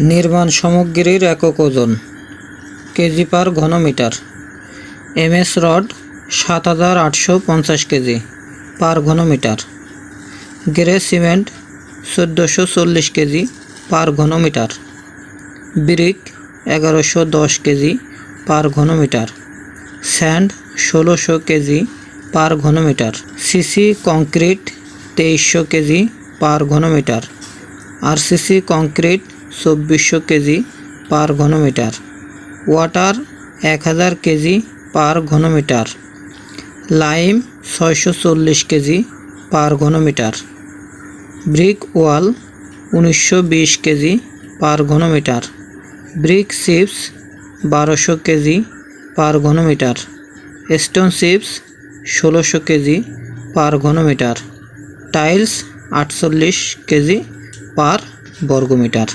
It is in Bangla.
নির্মাণ সামগ্রীর একক ওজন, কেজি পার ঘনমিটার। এমএস রড, সাত হাজার আটশো পঞ্চাশ কেজি পার ঘনমিটার। গ্রে সিমেন্ট, চোদ্দোশো চল্লিশ কেজি পার ঘনমিটার। ব্রিক, এগারোশো দশ কেজি পার ঘনমিটার। স্যান্ড, ষোলোশো কেজি পার ঘনমিটার। সিসি কংক্রিট, তেইশশো কেজি পার ঘনমিটার। আর আরসিসি কংক্রিট চব্বিশশো কেজি পার ঘনমিটার। ওয়াটার এক হাজার কেজি পার ঘনমিটার। লাইম ছয়শো চল্লিশ কেজি পার ঘনমিটার। ব্রিক ওয়াল উনিশশো বিশ কেজি পার ঘনমিটার। ব্রিক চিপস বারোশো কেজি পার ঘনমিটার। স্টোন চিপস ষোলোশো কেজি পার ঘনমিটার। টাইলস আটচল্লিশ কেজি পার বর্গমিটার।